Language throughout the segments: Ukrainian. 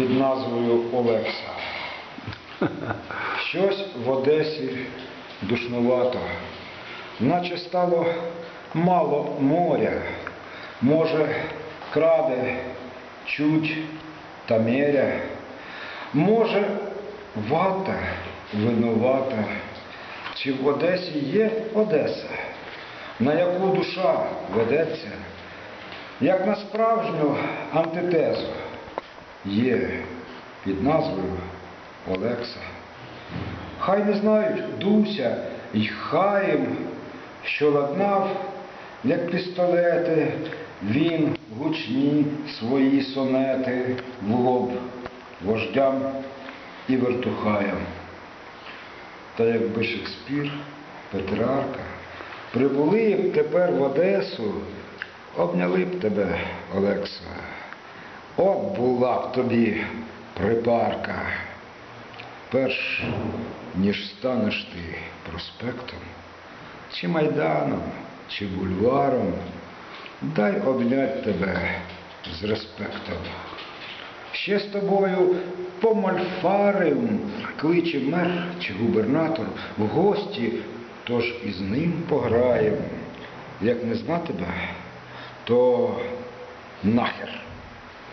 під назвою Олекса. Щось в Одесі душнувато, наче стало мало моря. Може, краде чуть та меря. Може, вата винувата. Чи в Одесі є Одеса, на яку душа ведеться, як на справжню антитезу є під назвою Олекса. Хай не знають Дуся й Хаїм, що ладнав, як пістолети, він гучні свої сонети в лоб вождям і вертухаям. Та якби Шекспір, Петрарка прибули б тепер в Одесу, обняли б тебе, Олекса. От була б тобі припарка. Перш ніж станеш ти проспектом, чи майданом, чи бульваром, дай обнять тебе з респектом. Ще з тобою помальфарим кличе мер чи губернатор в гості, тож із ним пограєм. Як не зна тебе, то нахер.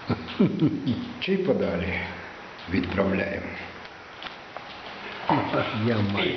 Чи подалі відправляємо. Я маю.